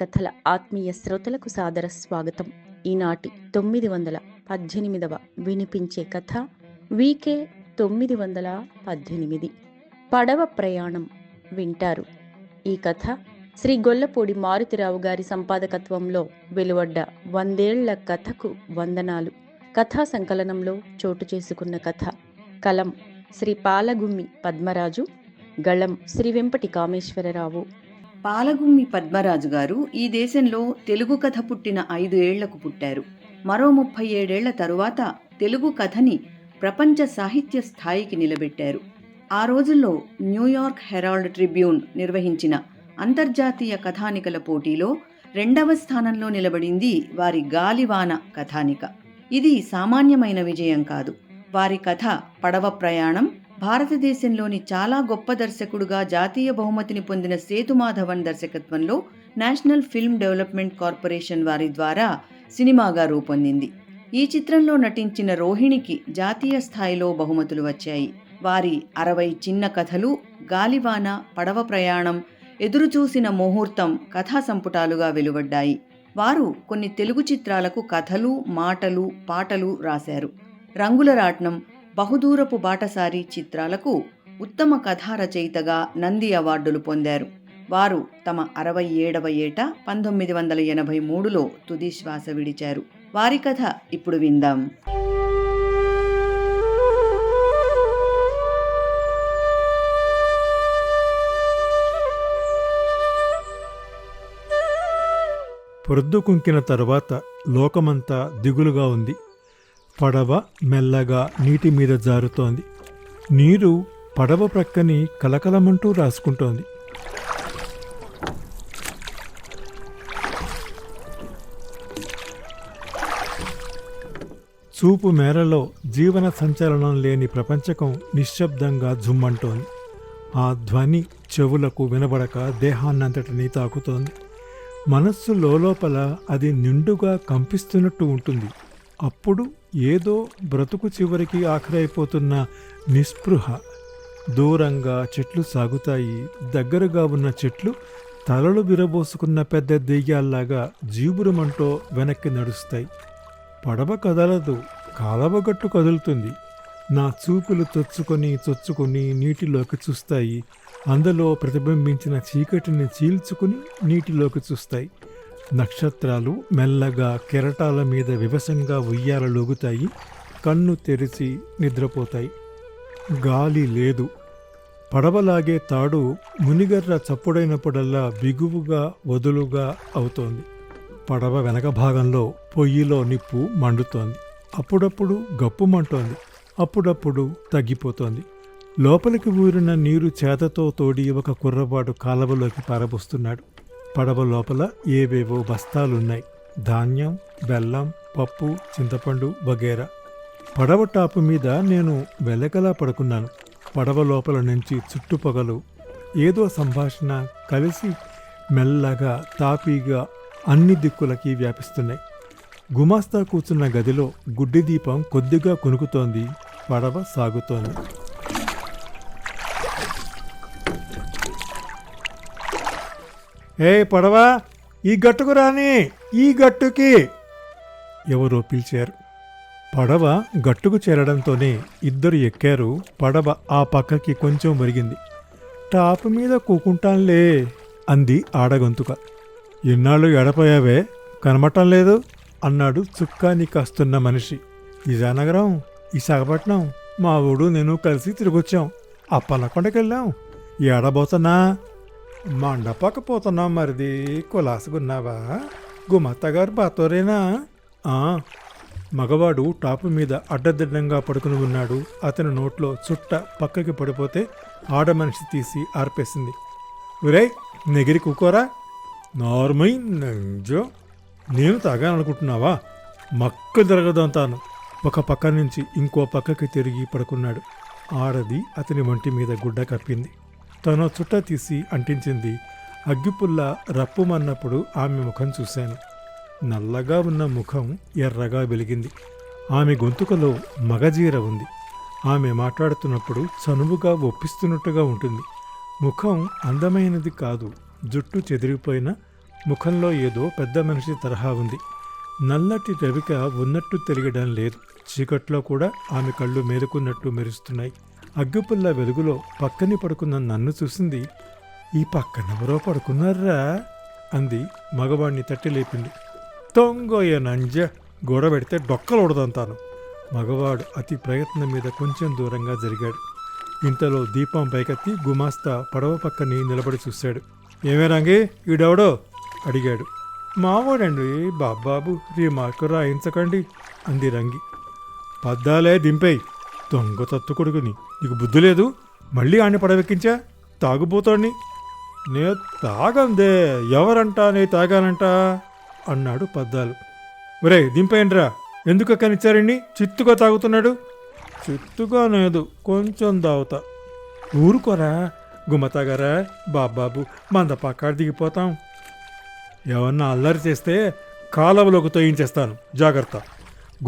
కథల ఆత్మీయ శ్రోతలకు సాదర స్వాగతం. ఈనాటి తొమ్మిది వందల పద్దెనిమిదవ వినిపించే కథ వీకే తొమ్మిది వందల పద్దెనిమిది. పడవ ప్రయాణం వింటారు. ఈ కథ శ్రీ గొల్లపూడి మారుతిరావు గారి సంపాదకత్వంలో వెలువడ్డ వందేళ్ళ కథకు వందనాలు. కథా సంకలనంలో చోటు చేసుకున్న కథ. కలం శ్రీ పాలగుమ్మి పద్మరాజు గళం శ్రీ వెంపటి కామేశ్వరరావు పాలగుమ్మి పద్మరాజు గారు ఈ దేశంలో తెలుగు కథ పుట్టిన ఐదు ఏళ్ళకు పుట్టారు. మరో ముప్పై ఏడేళ్ళ తరువాత తెలుగు కథని ప్రపంచ సాహిత్య స్థాయికి నిలబెట్టారు. ఆ రోజుల్లో న్యూయార్క్ హెరాల్డ్ ట్రిబ్యూన్ నిర్వహించిన అంతర్జాతీయ కథానికల పోటీలో రెండవ స్థానంలో నిలబడింది వారి గాలివాన కథానిక. ఇది సామాన్యమైన విజయం కాదు. వారి కథ పడవ ప్రయాణం భారతదేశంలోని చాలా గొప్ప దర్శకుడుగా జాతీయ బహుమతిని పొందిన సేతుమాధవన్ దర్శకత్వంలో నేషనల్ ఫిల్మ్ డెవలప్మెంట్ కార్పొరేషన్ వారి ద్వారా సినిమాగా రూపొందింది. ఈ చిత్రంలో నటించిన రోహిణికి జాతీయ స్థాయిలో బహుమతులు వచ్చాయి. వారి అరవై చిన్న కథలు గాలివాన పడవ ప్రయాణం ఎదురుచూసిన ముహూర్తం కథా సంపుటాలుగా వెలువడ్డాయి. వారు కొన్ని తెలుగు చిత్రాలకు కథలు మాటలు పాటలు రాశారు. రంగుల రాట్నం బహుదూరపు బాటసారి చిత్రాలకు ఉత్తమ కథా రచయితగా నంది అవార్డులు పొందారు. వారు తమ అరవై ఏడవ ఏట పంతొమ్మిది వందల ఎనభై మూడులో తుది శ్వాస విడిచారు. వారి కథ ఇప్పుడు విందాం. పొద్దు కుంకిన తరువాత లోకమంతా దిగులుగా ఉంది. పడవ మెల్లగా నీటి మీద జారుతోంది. నీరు పడవ ప్రక్కని కలకలమంటూ రాసుకుంటోంది. చూపు మేరలో జీవన సంచలనం లేని ప్రపంచకం నిశ్శబ్దంగా జుమ్మంటోంది. ఆ ధ్వని చెవులకు వినబడక దేహాన్నంతటినీ తాకుతోంది. మనస్సు లోపల అది నిండుగా కంపిస్తున్నట్టు ఉంటుంది. అప్పుడు ఏదో బ్రతుకు చివరికి ఆఖరైపోతున్న నిస్పృహ. దూరంగా చెట్లు సాగుతాయి దగ్గరగా ఉన్న చెట్లు తలలు విరబోసుకున్న పెద్ద దెయ్యాల్లాగా జీబురమంటో వెనక్కి నడుస్తాయి. పడవ కదలదు కాలవగట్టు కదులుతుంది. నా చూపులు తొచ్చుకొని చొచ్చుకొని నీటిలోకి చూస్తాయి. అందులో ప్రతిబింబించిన చీకటిని చీల్చుకుని నీటిలోకి చూస్తాయి. నక్షత్రాలు మెల్లగా కెరటాల మీద వివసంగా ఉయ్యాలలోగుతాయి కన్ను తెరిచి నిద్రపోతాయి. గాలి లేదు. పడవలాగే తాడు మునిగర్ర చప్పుడైనప్పుడల్లా బిగువుగా వదులుగా అవుతోంది. పడవ వెనక భాగంలో పొయ్యిలో నిప్పు మండుతోంది. అప్పుడప్పుడు గప్పుమంటోంది అప్పుడప్పుడు తగ్గిపోతోంది. లోపలికి ఊరిన నీరు చేతతో తోడి ఒక కుర్రవాడు కాలవలోకి పారబోస్తున్నాడు. పడవ లోపల ఏవేవో బస్తాలున్నాయి. ధాన్యం బెల్లం పప్పు చింతపండు వగేరా. పడవ టాపు మీద నేను వెలకలా పడుకున్నాను. పడవ లోపల నుంచి చుట్టుపగలు ఏదో సంభాషణ కలిసి మెల్లగా తాపీగా అన్ని దిక్కులకి వ్యాపిస్తున్నాయి. గుమాస్తా కూర్చున్న గదిలో గుడ్డి దీపం కొద్దిగా కొనుకుతోంది. పడవ సాగుతోంది. ఏ పడవ? ఈ గట్టుకు రాని ఈ గట్టుకి. ఎవరో పిలిచారు. పడవ గట్టుకు చేరడంతోనే ఇద్దరు ఎక్కారు. పడవ ఆ పక్కకి కొంచెం మరిగింది టాప్ మీద కూకుంటాన్లే అంది ఆడగొంతుక. ఎన్నాళ్ళు ఎడపోయావే కనబటం లేదు అన్నాడు చుక్కాని కాస్తున్న మనిషి. విజయనగరం విశాఖపట్నం మా ఊడు నేను కలిసి తిరిగొచ్చాం. అప్పలకొండకెళ్ళాం. ఏడబోతున్నా? మండపకపోతున్నాం మరిది కులాసగున్నావా? గుమత్తగారు బాతోరేనా మగవాడు టాపు మీద అడ్డదిడ్డంగా పడుకుని ఉన్నాడు. అతని నోట్లో చుట్ట పక్కకి పడిపోతే ఆడ మనిషి తీసి ఆర్పేసింది. ఒరే నెగిరి కూకోరా? నార్మల్ నంజో నేను తాగాననుకుంటున్నావా మక్క తిరగదంతాను. ఒక పక్క నుంచి ఇంకో పక్కకి తిరిగి పడుకున్నాడు. ఆడది అతని ఒంటి మీద గుడ్డ కప్పింది. తన చుట్ట తీసి అంటించింది. అగ్గిపుల్ల రప్పుమన్నప్పుడు ఆమె ముఖం చూశాను. నల్లగా ఉన్న ముఖం ఎర్రగా వెలిగింది. ఆమె గొంతుకలో మగజీర ఉంది. ఆమె మాట్లాడుతున్నప్పుడు చనువుగా ఒప్పిస్తున్నట్టుగా ఉంటుంది. ముఖం అందమైనది కాదు. జుట్టు చెదిరిపోయిన ముఖంలో ఏదో పెద్ద మనిషి తరహా ఉంది. నల్లటి రవిక ఉన్నట్టు తెలియడం లేదు. చీకట్లో కూడా ఆమె కళ్ళు మేలుకున్నట్టు మెరుస్తున్నాయి. అగ్గిపుల్ల వెలుగులో పక్కని పడుకున్న నన్ను చూసింది ఈ పక్కనెవరో పడుకున్నారా? అంది మగవాణ్ణి తట్టి లేపింది. తొంగోయ నంజ గోడ పెడితే డొక్కలు ఉడదంతాను మగవాడు అతి ప్రయత్నం మీద కొంచెం దూరంగా జరిగాడు. ఇంతలో దీపం పైకెత్తి గుమాస్తా పడవ పక్కని నిలబడి చూశాడు. ఏమే ఈడెవడో? అడిగాడు. మావాడండి బాబాబు రీమార్కు రాయించకండి అంది రంగి. పద్దాలే దింపేయి దొంగ తత్తు కొడుకుని. నీకు బుద్ధి లేదు? మళ్ళీ ఆయన పడవెక్కించా? తాగుబోతాడిని. నే తాగందే ఎవరంటా నే తాగానంట? అన్నాడు పద్దాలు. ఒరే దింపేయండిరా. ఎందుకు కనిచ్చారండి చిత్తుగా తాగుతున్నాడు? చిత్తుగా లేదు కొంచెం దావుతా ఊరుకోరా గుమ్మతాగారా బాబాబు పక్కాడ దిగిపోతాం. ఎవన్నా అల్లరి చేస్తే కాలవలోకి తోయించేస్తాను. జాగ్రత్త.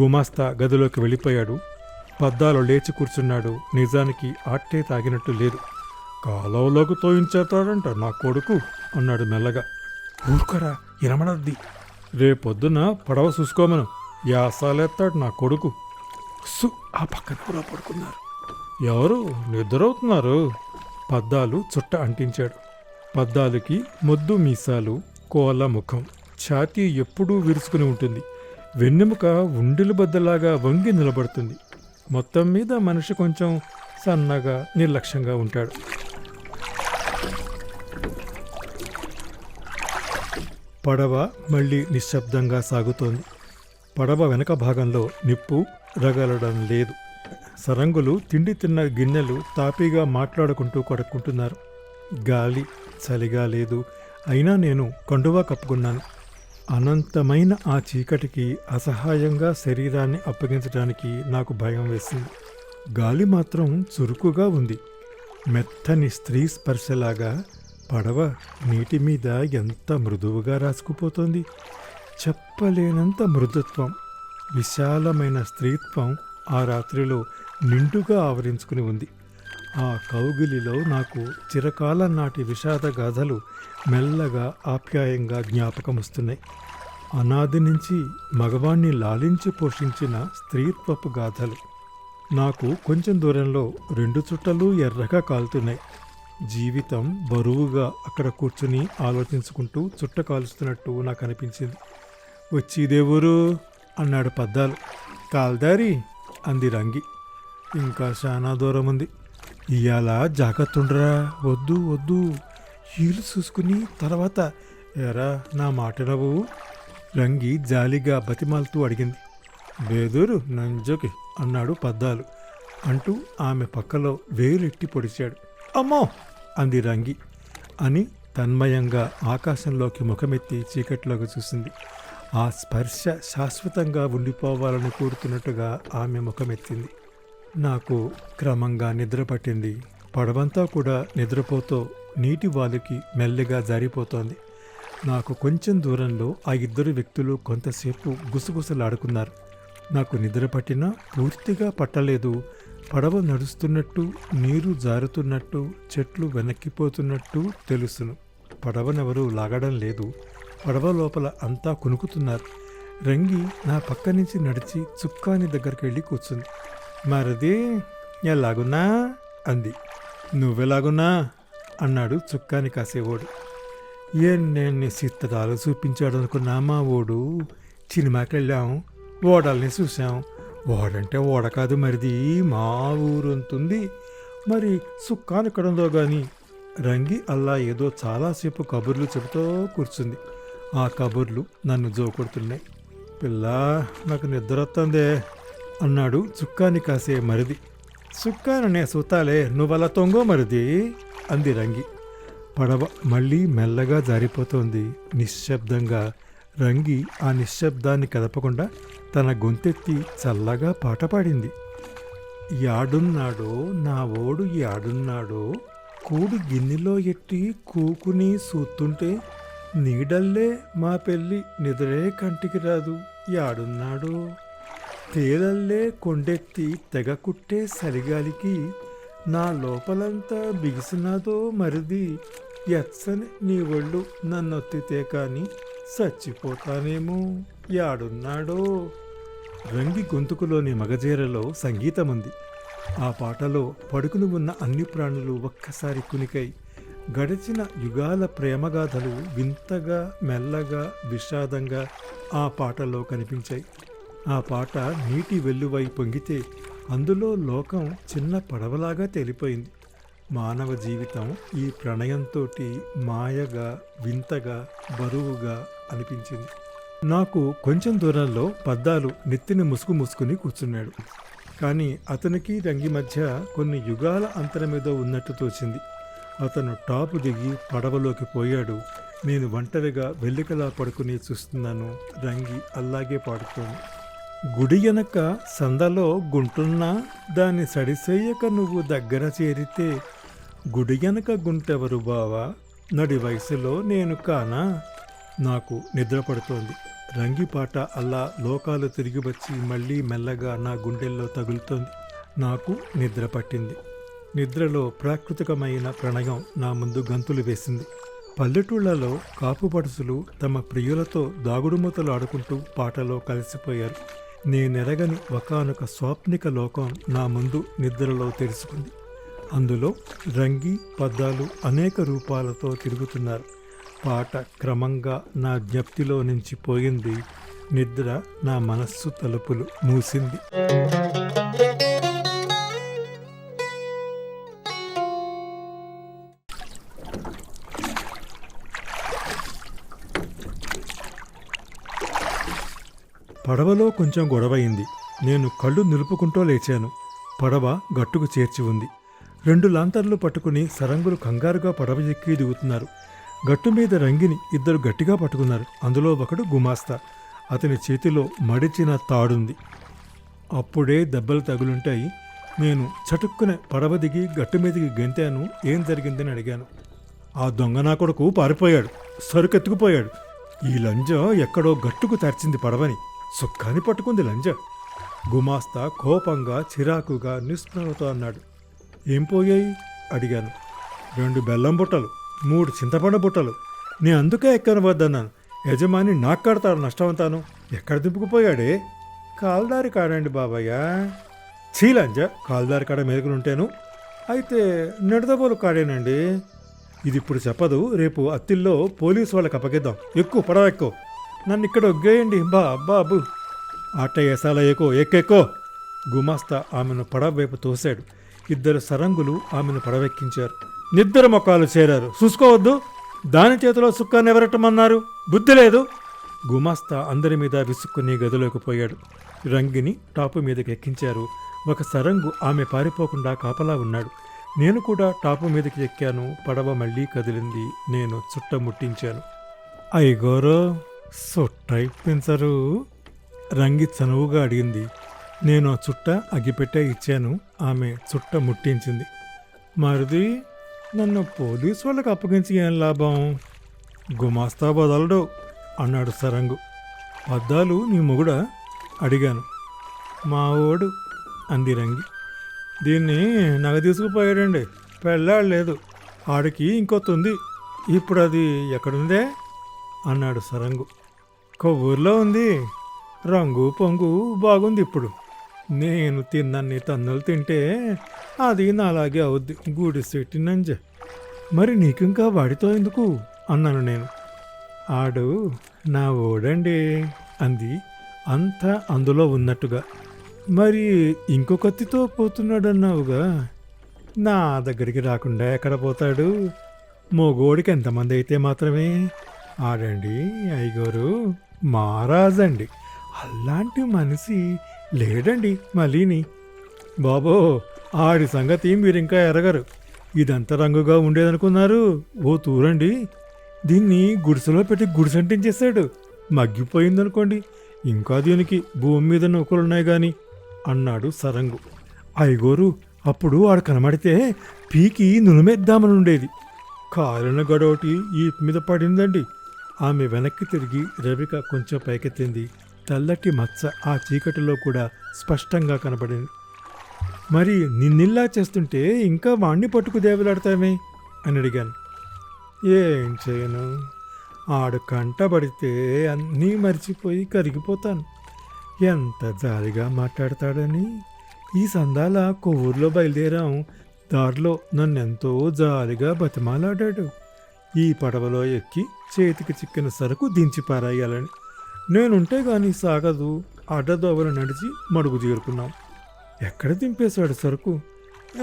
గుమాస్తా గదిలోకి వెళ్ళిపోయాడు. పద్దాలు లేచి కూర్చున్నాడు. నిజానికి ఆట్టే తాగినట్టు లేదు. కాలంలోకి తోయించేస్తాడంట నా కొడుకు అన్నాడు మెల్లగా. ఊరుకరా ఇనమడద్ది రేపొద్దున పడవ చూసుకోమను. యాసాలేస్తాడు నా కొడుకు. సు ఆ పక్కన కూడా పడుకున్నారు. ఎవరు? నిద్రవుతున్నారు. పద్దాలు చుట్ట అంటించాడు. పద్దాలుకి మొద్దు మీసాలు కోల ముఖం ఛాతీ ఎప్పుడూ విరుచుకుని ఉంటుంది. వెన్నెముక ఉండిల బద్దలాగా వంగి నిలబడుతుంది. మొత్తం మీద మనిషి కొంచెం సన్నగా నిర్లక్ష్యంగా ఉంటాడు. పడవ మళ్ళీ నిశ్శబ్దంగా సాగుతోంది. పడవ వెనక భాగంలో నిప్పు రగలడం లేదు. సరంగులు తిండి తిన్న గిన్నెలు తాపీగా మాట్లాడుకుంటూ కొడుకుంటున్నారు గాలి చలిగా లేదు. అయినా నేను కండువా కప్పుకున్నాను. అనంతమైన ఆ చీకటికి అసహాయంగా శరీరాన్ని అప్పగించడానికి నాకు భయం వేసింది. గాలి మాత్రం చురుకుగా ఉంది. మెత్తని స్త్రీ స్పర్శలాగా పడవ నీటి మీద ఎంత మృదువుగా రాసుకుపోతోంది. చెప్పలేనంత మృదుత్వం విశాలమైన స్త్రీత్వం ఆ రాత్రిలో నిండుగా ఆవరించుకుని ఉంది. ఆ కౌగిలిలో నాకు చిరకాలం నాటి విషాద గాథలు మెల్లగా ఆప్యాయంగా జ్ఞాపకం వస్తున్నాయి అనాది నుంచి మగవాణ్ణి లాలించి పోషించిన స్త్రీత్వపు గాథలు నాకు కొంచెం దూరంలో రెండు చుట్టలు ఎర్రగా కాలుతున్నాయి. జీవితం బరువుగా అక్కడ కూర్చుని ఆలోచించుకుంటూ చుట్ట కాలుస్తున్నట్టు నాకు అనిపించింది. వచ్చిదేవురు అన్నాడు పద్దాలు. కాల్దారి అంది రంగి. ఇంకా చాలా దూరం ఉంది ఇవాళ జాగ్రత్తుండ్రా. వద్దు వద్దు. హీలు చూసుకుని తర్వాత ఎరా నా మాట నవ్వు. రంగి జాలిగా బతిమాలుతూ అడిగింది. బేదూరు నంజోకి అన్నాడు పద్దాలు. అంటూ ఆమె పక్కలో వేలెట్టి పొడిచాడు. అమ్మో! అంది రంగి అని తన్మయంగా ఆకాశంలోకి ముఖమెత్తి చీకట్లోకి చూసింది. ఆ స్పర్శ శాశ్వతంగా ఉండిపోవాలని కోరుతున్నట్టుగా ఆమె ముఖమెత్తింది. నాకు క్రమంగా నిద్ర పట్టింది. పడవంతా కూడా నిద్రపోతూ నీటి వాలుకి మెల్లిగా జారిపోతోంది. నాకు కొంచెం దూరంలో ఆ ఇద్దరు వ్యక్తులు కొంతసేపు గుసగుసలాడుకున్నారు. నాకు నిద్ర పట్టినా పూర్తిగా పట్టలేదు. పడవ నడుస్తున్నట్టు నీరు జారుతున్నట్టు చెట్లు వెనక్కిపోతున్నట్టు తెలుసును. పడవనెవరూ లాగడం లేదు. పడవ లోపల అంతా కునుకుతున్నారు. రంగి నా పక్క నుంచి నడిచి చుక్కాని దగ్గరికి వెళ్ళి కూర్చుంది. మరిది ఎలాగున్నా? అంది. నువ్వెలాగున్నా? అన్నాడు చుక్కాని కాసేవాడు. ఎన్నెన్ని సిత్తదాలు చూపించాడు అనుకున్నా మా ఓడు? సినిమాకి వెళ్ళాం ఓడల్ని చూసాం ఓడంటే ఓడ కాదు మరిది మా ఊరంతుంది. మరి సుక్కాని ఉందో కానీ రంగి అల్లా ఏదో చాలాసేపు కబుర్లు చెబుతూ కూర్చుంది. ఆ కబుర్లు నన్ను జోకొడుతున్నాయి. పిల్ల నాకు నిద్ర వస్తుందే అన్నాడు చుక్కాని కాసే మరిది. చుక్కాననే సూతాలే నువ్వలా తొంగో మరిది? అంది రంగి. పడవ మళ్ళీ మెల్లగా జారిపోతోంది. నిశ్శబ్దంగా రంగి ఆ నిశ్శబ్దాన్ని కదపకుండా తన గొంతెత్తి చల్లగా పాట పాడింది. యాడున్నాడో నా ఓడు యాడున్నాడో కూడు గిన్నెలో ఎట్టి కూకుని సూతుంటే నీడల్లే మా పెళ్ళి నిద్రే కంటికి రాదు. యాడున్నాడో తేలల్లే కొండెత్తి తెగ కుట్టే సరిగాలికి నా లోపలంతా బిగిసినాదో మరిది. ఎచ్చని నీ ఒళ్ళు నన్నొత్తితే కాని చచ్చిపోతానేమో యాడున్నాడో. రంగి గొంతుకులోని మగజేరలో సంగీతం ఉంది ఆ పాటలో పడుకుని ఉన్న అన్ని ప్రాణులు ఒక్కసారి కునికై గడిచిన యుగాల ప్రేమగాథలు వింతగా మెల్లగా విషాదంగా ఆ పాటలో కనిపించాయి. ఆ పాట నీటి వెల్లువై పొంగితే అందులో లోకం చిన్న పడవలాగా తేలిపోయింది. మానవ జీవితం ఈ ప్రణయంతో మాయగా వింతగా బరువుగా అనిపించింది. నాకు కొంచెం దూరంలో పద్దాలు నెత్తిని ముసుగు ముసుకుని కూర్చున్నాడు. కానీ అతనికి రంగి మధ్య కొన్ని యుగాల అంతరమేదో ఉన్నట్టు తోచింది. అతను టాపు దిగి పడవలోకి పోయాడు. నేను ఒంటరిగా వెల్లికలా పడుకుని చూస్తున్నాను. రంగి అలాగే పాడుతోంది. గుడి గనక సందలో గుంటున్నా దాన్ని సడిసేయక నువ్వు దగ్గర చేరితే గుడి గనక గుంటెవరు బావా? నడి వయసులో నేను కానా? నాకు నిద్ర పడుతోంది. రంగి పాట అలా లోకాలు తిరిగి వచ్చి మళ్ళీ మెల్లగా నా గుండెల్లో తగులుతోంది. నాకు నిద్ర పట్టింది. నిద్రలో ప్రాకృతికమైన ప్రణయం నా ముందు గంతులు వేసింది. పల్లెటూళ్ళలో కాపుపడుసులు తమ ప్రియులతో దాగుడుమూతలు ఆడుకుంటూ పాటలో కలిసిపోయారు. నేనెరగని ఒకానొక స్వాప్నిక లోకం నా ముందు నిద్రలో తెలుసుకుంది అందులో రంగి పద్దాలు అనేక రూపాలతో తిరుగుతున్నారు. పాట క్రమంగా నా జ్ఞప్తిలో నుంచి పోయింది. నిద్ర నా మనస్సు తలుపులు మూసింది. పడవలో కొంచెం గొడవయింది. నేను కళ్ళు నిలుపుకుంటూ లేచాను. పడవ గట్టుకు చేర్చి ఉంది. రెండు లాంతర్లు పట్టుకుని సరంగులు కంగారుగా పడవ ఎక్కి దిగుతున్నారు. గట్టు మీద రంగిని ఇద్దరు గట్టిగా పట్టుకున్నారు. అందులో ఒకడు గుమాస్తా. అతని చేతిలో మడిచిన తాడుంది. అప్పుడే దెబ్బలు తగులుంటాయి. నేను చటుక్కున పడవ దిగి గట్టు మీదకి గెంతాను. ఏం జరిగిందని అడిగాను. ఆ దొంగ నా కొడుకు పారిపోయాడు. సరుకెత్తుకుపోయాడు. ఈ లంజ ఎక్కడో గట్టుకు తరిచింది పడవని. సుఖాన్ని పట్టుకుంది లంజ. గుమాస్తా కోపంగా చిరాకుగా నిస్పృహతో అన్నాడు. ఏం పోయాయి? అడిగాను. రెండు బెల్లం బుట్టలు మూడు చింతపండు బుట్టలు. నేను అందుకే ఎక్కను వద్దన్నాను. యజమాని నాకు కడతాడు నష్టమంతాను. ఎక్కడ దింపుకుపోయాడే? కాల్దారి కాడండి బాబయ్య. చీలంజ కాల్దారి కాడ మెరుగులుంటేను అయితే నిడదబోలు కాడేనండి? ఇది ఇప్పుడు చెప్పదు. రేపు అత్తిల్లో పోలీసు వాళ్ళకి అప్పగిద్దాం. ఎక్కువ పడవ ఎక్కువ. నన్ను ఇక్కడ ఒగ్గేయండి బా బాబు. ఆట ఎసాలయ్యకో ఎక్కెక్కో. గుమాస్తా ఆమెను పడవ వైపు తోశాడు. ఇద్దరు సరంగులు ఆమెను పడవెక్కించారు. నిద్ర మొక్కలు చేరారు. చూసుకోవద్దు. దాని చేతిలో సుక్కాన్ని ఎవరట్టమన్నారు? బుద్ధి లేదు. గుమాస్తా అందరి మీద విసుక్కుని గదిలోకి పోయాడు. రంగిని టాపు మీదకి ఎక్కించారు. ఒక సరంగు ఆమె పారిపోకుండా కాపలా ఉన్నాడు. నేను కూడా టాపు మీదకి ఎక్కాను. పడవ మళ్ళీ కదిలింది. నేను చుట్ట ముట్టించాను. అయ్యగోరో ఇప్పించరు. రంగి చనువుగా అడిగింది. నేను ఆ చుట్ట అగ్గిపెట్టే ఇచ్చాను. ఆమె చుట్ట ముట్టించింది. మరిది నన్ను పోలీసు వాళ్ళకి అప్పగించి ఏం లాభం? గుమాస్తా బదలడు అన్నాడు సరంగు. పద్దాలు నీ మొగుడా? అడిగాను. మా ఓడు అంది రంగి. దీన్ని నగ తీసుకుపోయాడండి. పెళ్ళాడు లేదు ఆడికి ఇంకొత్త ఉంది ఇప్పుడు అది ఎక్కడుందే? అన్నాడు సరంగు. కొవ్వూరులో ఉంది. రంగు పొంగు బాగుంది ఇప్పుడు. నేను తిన్నన్ని తన్నులు తింటే అది నాలాగే అవుద్ది. గూడి సెట్టి మరి నీకింకా వాడితో ఎందుకు? అన్నాను నేను. ఆడు నా ఓడండి అంది. అంతా అందులో ఉన్నట్టుగా. మరి ఇంకో కత్తితో పోతున్నాడన్నావుగా. నా దగ్గరికి రాకుండా ఎక్కడ పోతాడు? మోగోడికి ఎంతమంది అయితే మాత్రమే. ఆడండి అయ్యగారు. మారాజండి. అలాంటి మనిషి లేడండి మలీని. బాబో ఆడి సంగతి మీరు ఇంకా ఎరగరు. ఇదంతా రంగుగా ఉండేదనుకున్నారు. ఓ తూరండి. దీన్ని గుడిసెలో పెట్టి గుడిసంటించేశాడు. మగ్గిపోయిందనుకోండి. ఇంకా దీనికి భూమి మీద నూకలున్నాయి గాని అన్నాడు సరంగు. అయ్యగోరు అప్పుడు ఆడు కనబడితే పీకి నులిమేద్దామని ఉండేది కాలిన గడోటి ఈ మీద పడిందండి. ఆమె వెనక్కి తిరిగి రవిక కొంచెం పైకెత్తింది తెల్లటి మచ్చ ఆ చీకటిలో కూడా స్పష్టంగా కనబడింది. మరి నిన్నిల్లా చేస్తుంటే ఇంకా వాణ్ణి పట్టుకు దేవలాడతామే? అని అడిగాను. ఏం చేయను. ఆడు కంటబడితే అన్నీ మర్చిపోయి కరిగిపోతాను. ఎంత జాలిగా మాట్లాడతాడని? ఈ సందాల కొవ్వూరులో బయలుదేరాం. దారిలో నన్నెంతో జాలిగా బతిమాలాడాడు. ఈ పడవలో ఎక్కి చేతికి చిక్కిన సరుకు దించి పారాయాలని. నేనుంటే గాని సాగదు అడ్డదోవలు నడిచి మడుగు చేరుకున్నాం ఎక్కడ దింపేశాడు సరుకు?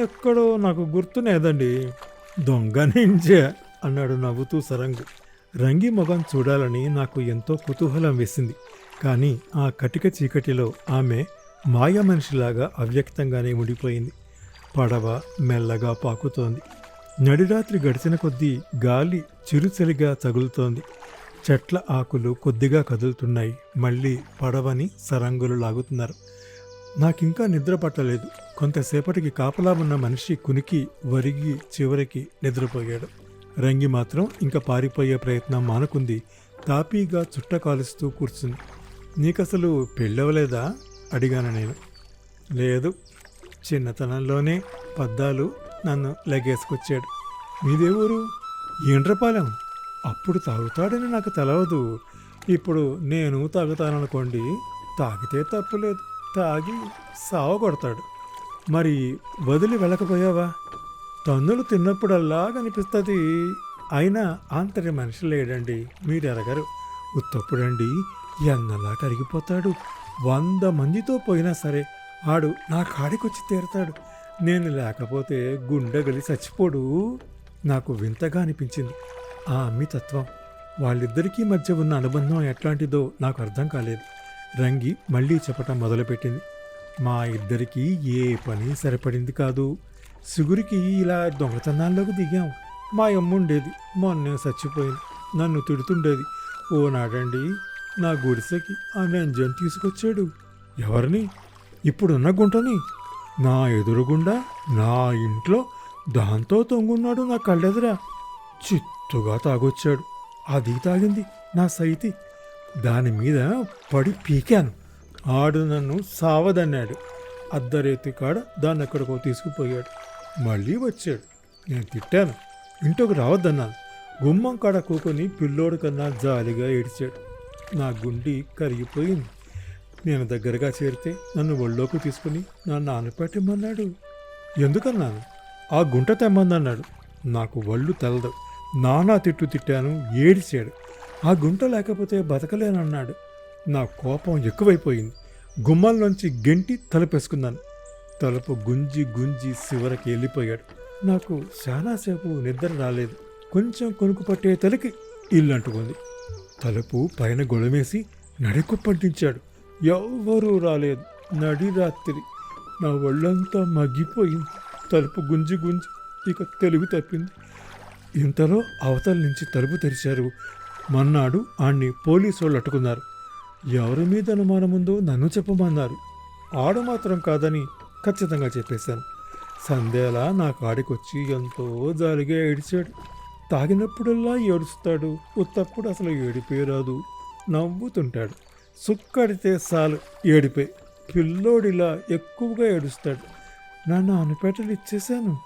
ఎక్కడో నాకు గుర్తునేదండి. దొంగ నించే అన్నాడు నవ్వుతూ సరంగు. రంగి మొగం చూడాలని నాకు ఎంతో కుతూహలం వేసింది. కానీ ఆ కటిక చీకటిలో ఆమె మాయ మనిషిలాగా అవ్యక్తంగానే ఉండిపోయింది. పడవ మెల్లగా పాకుతోంది. నడిరాత్రి గడిచిన కొద్దీ గాలి చిరుచలిగా తగులుతోంది. చెట్ల ఆకులు కొద్దిగా కదులుతున్నాయి. మళ్ళీ పడవని సరంగులు లాగుతున్నారు. నాకింకా నిద్ర పట్టలేదు. కొంతసేపటికి కాపలా ఉన్న మనిషి కునికి వరిగి చివరికి నిద్రపోయాడు. రంగి మాత్రం ఇంకా పారిపోయే ప్రయత్నం మానుకుంది. తాపీగా చుట్ట కాలుస్తూ కూర్చుంది. నీకసలు పెళ్ళవలేదా? అడిగాను నేను. లేదు. చిన్నతనంలోనే పద్దాలు నన్ను లగేసుకొచ్చాడు. మీదే ఊరు? ఏండ్రపాలెం? అప్పుడు తాగుతాడని నాకు తెలవదు. ఇప్పుడు నేను తాగుతాననుకోండి తాగితే తప్పులేదు తాగి సావ కొడతాడు. మరి వదిలి వెళ్ళకపోయావా? తన్నులు తిన్నప్పుడల్లా కనిపిస్తుంది. అయినా అంతటి మనిషి లేడండి మీరు ఎరగరు ఉత్తప్పుడండి ఎన్నలా కరిగిపోతాడు. వంద మందితో పోయినా సరే ఆడు నా కాడికొచ్చి తీరతాడు. నేను లేకపోతే గుండె గలి చచ్చిపోడు. నాకు వింతగా అనిపించింది. ఆ అమ్మి తత్వం. వాళ్ళిద్దరికీ మధ్య ఉన్న అనుబంధం ఎట్లాంటిదో నాకు అర్థం కాలేదు. రంగి మళ్ళీ చెప్పటం మొదలుపెట్టింది. మా ఇద్దరికీ ఏ పని సరిపడింది కాదు. సిగురికి ఇలా దొంగతనాల్లోకి దిగాం. మా అమ్మ ఉండేది. చచ్చిపోయింది. నన్ను తిడుతుండేది. ఓ నాడండి నా గుడిసెకి ఆ నంజం తీసుకొచ్చాడు. ఎవరిని? ఇప్పుడున్న గుంటని? నా ఎదురుగుండా నా ఇంట్లో దాంతో తొంగున్నాడు నా కళ్ళెదురా. చిత్తుగా తాగొచ్చాడు. అది తాగింది నా సైతి. దాని మీద పడి పీకాను. ఆడు నన్ను సావదన్నాడు. అద్దరేతి కాడ దాన్ని ఎక్కడికో తీసుకుపోయాడు. మళ్ళీ వచ్చాడు. నేను తిట్టాను. ఇంటికి రావద్దన్నాను. గుమ్మం కాడ కూకొని పిల్లోడు కన్నా జాలిగా ఏడ్చాడు. నా గుండి కరిగిపోయింది. నేను దగ్గరగా చేరితే నన్ను ఒళ్ళోకి తీసుకుని నా నాన్న పెట్టమన్నాడు ఎందుకన్నాను? ఆ గుంట తెమ్మందన్నాడు నాకు ఒళ్ళు తెలదు. నానా తిట్టు తిట్టాను ఏడిచాడు. ఆ గుంట లేకపోతే బతకలేనన్నాడు. నా కోపం ఎక్కువైపోయింది. గుమ్మాల్లోంచి గెంటి తలుపేసుకున్నాను. తలుపు గుంజి గుంజి శివరకి వెళ్ళిపోయాడు. నాకు చాలాసేపు నిద్ర రాలేదు. కొంచెం కొనుక్కు పట్టే తలకి ఇల్లు అంటుకుంది. తలుపు పైన గొడమేసి నడికొప్పంటించాడు. ఎవ్వరూ రాలేదు. నడి రాత్రి నా ఒళ్ళంతా మగ్గిపోయింది. తలుపు గుంజి గుంజి ఇక తెలివి తప్పింది. ఇంతలో అవతల నుంచి తలుపు తెరిచారు. మన్నాడు ఆణ్ణి పోలీసు వాళ్ళు అట్టుకున్నారు ఎవరి మీద అనుమానం ఉందో నన్ను చెప్పమన్నారు. ఆడు మాత్రం కాదని ఖచ్చితంగా చెప్పేశాను. సందేలా నా కాడికొచ్చి ఎంతో జాలిగా ఏడిచాడు. తాగినప్పుడల్లా ఏడుస్తాడు. ఉత్తప్పుడు అసలు ఏడిపే రాదు. నవ్వుతుంటాడు. సుక్కడితే చాలు ఏడిపోయి పిల్లోడిలా ఎక్కువగా ఏడుస్తాడు. నా నాన్నపేటలు ఇచ్చేశాను.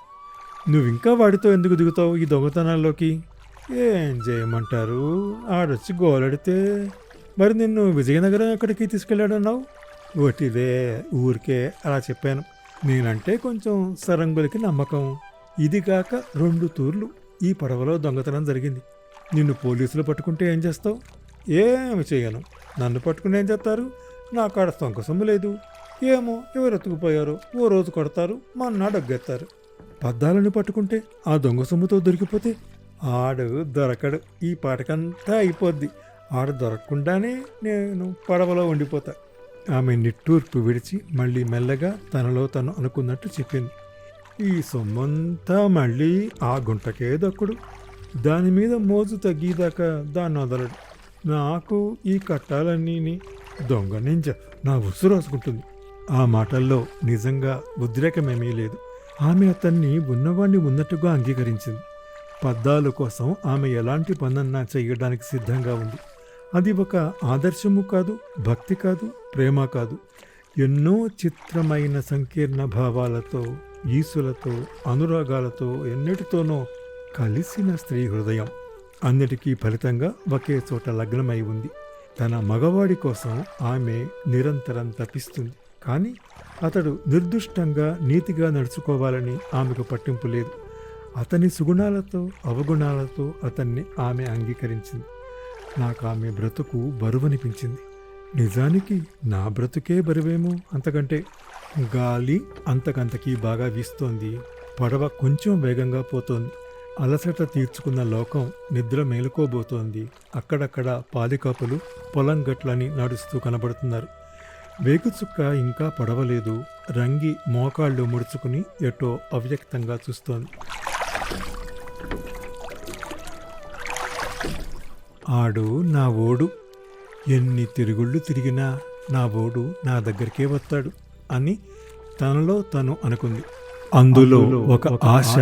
నువ్వింకా వాడితో ఎందుకు దిగుతావు ఈ దొంగతనాల్లోకి? ఏం చేయమంటారు ఆడొచ్చి గోలడితే మరి నిన్ను విజయనగరం ఎక్కడికి తీసుకెళ్ళాడన్నావు? ఒకటిదే ఊరికే అలా చెప్పాను. నేనంటే కొంచెం సరంగులకి నమ్మకం. ఇది కాక రెండు తూర్లు ఈ పడవలో దొంగతనం జరిగింది. నిన్ను పోలీసులు పట్టుకుంటే ఏం చేస్తావు? ఏమి చేయను. నన్ను పట్టుకుని ఏం చేస్తారు? నా కాడ సొంక సొమ్ము లేదు. ఏమో ఎవరు ఎత్తుకుపోయారో ఓ రోజు కొడతారు మా మన్నాడు అగ్గెత్తారు పద్దాలను పట్టుకుంటే ఆ దొంగ సొమ్ముతో దొరికిపోతే ఆడు దొరకడు. ఈ పాటకంతా అయిపోద్ది. ఆడు దొరకకుండానే నేను పడవలో ఉండిపోతా. ఆమె నిట్టూర్పు విడిచి మళ్ళీ మెల్లగా తనలో తను అనుకున్నట్టు చెప్పింది. ఈ సొమ్మంతా మళ్ళీ ఆ గుంటకే దక్కుడు. దాని మీద మోజు తగ్గిదాకా దాన్ని వదలడు. నాకు ఈ కట్టాలన్నీ దొంగ నింజ నా ఉసు రాసుకుంటుంది. ఆ మాటల్లో నిజంగా ఉద్రేకమేమీ లేదు. ఆమె అతన్ని ఉన్నవాణ్ణి ఉన్నట్టుగా అంగీకరించింది. పద్దాల కోసం ఆమె ఎలాంటి పనన్నా చేయడానికి సిద్ధంగా ఉంది. అది ఒక ఆదర్శము కాదు భక్తి కాదు ప్రేమ కాదు. ఎన్నో చిత్రమైన సంకీర్ణ భావాలతో ఈసులతో అనురాగాలతో ఎన్నిటితోనో కలిసిన స్త్రీ హృదయం. అన్నిటికీ ఫలితంగా ఒకే చోట లగ్నమై ఉంది. తన మగవాడి కోసం ఆమె నిరంతరం తపిస్తుంది. కానీ అతడు నిర్దుష్టంగా నీతిగా నడుచుకోవాలని ఆమెకు పట్టింపు లేదు. అతని సుగుణాలతో అవగుణాలతో అతన్ని ఆమె అంగీకరించింది. నాకు ఆమె బ్రతుకు బరువనిపించింది. నిజానికి నా బ్రతుకే బరువేమో అంతకంటే గాలి అంతకంతకీ బాగా వీస్తోంది. పడవ కొంచెం వేగంగా పోతోంది. అలసట తీర్చుకున్న లోకం నిద్ర మేలుకోబోతోంది. అక్కడక్కడ పాలికాపులు పొలం గట్లని నడుస్తూ కనబడుతున్నారు. వేగుచుక్క ఇంకా పడవలేదు. రంగి మోకాళ్ళు ముడుచుకుని ఎటో అవ్యక్తంగా చూస్తోంది. ఆడు నా ఓడు. ఎన్ని తిరుగుళ్ళు తిరిగినా నా ఓడు నా దగ్గరికే వస్తాడు అని తనలో తను అనుకుంది. అందులో ఒక ఆశ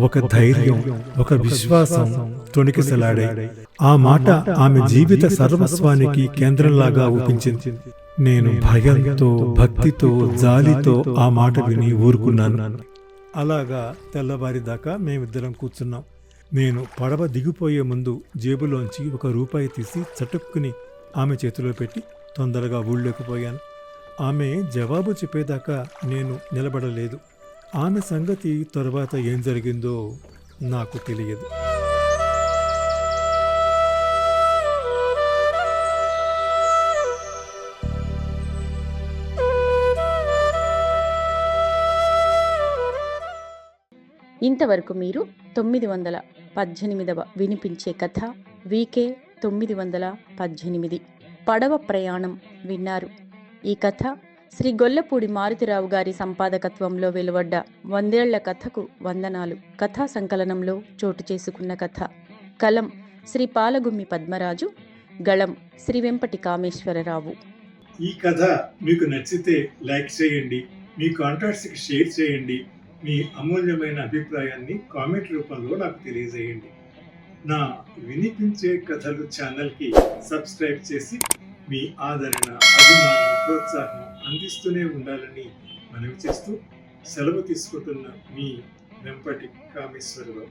ఒక ధైర్యం ఒక విశ్వాసం తొణికిసలాడాయి ఆ మాట ఆమె జీవిత సర్వస్వానికి కేంద్రంలాగా ఊపించింది. నేను భయంతో భక్తితో జాలితో ఆ మాట విని ఊరుకున్నాను. అలాగా తెల్లవారిదాకా మేమిద్దరం కూర్చున్నాం. నేను పడవ దిగిపోయే ముందు జేబులోంచి ఒక రూపాయి తీసి చటుక్కుని ఆమె చేతిలో పెట్టి తొందరగా ఊళ్ళోకి పోయాను. ఆమె జవాబు చెప్పేదాకా నేను నిలబడలేదు. ఆమె సంగతి తర్వాత ఏం జరిగిందో నాకు తెలియదు. ఇంతవరకు మీరు తొమ్మిది వందల పద్దెనిమిదవ వినిపించే కథ వీకే తొమ్మిది వందల పద్దెనిమిది పడవ ప్రయాణం విన్నారు. ఈ కథ శ్రీ గొల్లపూడి మారుతిరావు గారి సంపాదకత్వంలో వెలువడ్డ వందేళ్ళ కథకు వందనాలు. కథా సంకలనంలో చోటు చేసుకున్న కథ. కలం శ్రీ పాలగుమ్మి పద్మరాజు గళం శ్రీ వెంపటి కామేశ్వరరావు ఈ కథ మీకు నచ్చితే లైక్ చేయండి మీ కాంటాక్ట్స్కి షేర్ చేయండి మీ అమూల్యమైన అభిప్రాయాన్ని కామెంట్ రూపంలో నాకు తెలియజేయండి. నా వినిపించే కథలు ఛానల్కి సబ్స్క్రైబ్ చేసి మీ ఆదరణ అభిమానం ప్రోత్సాహం అందిస్తూనే ఉండాలని మనవి చేస్తూ సెలవు తీసుకుంటున్న మీ వెంపటి కామేశ్వరరావు.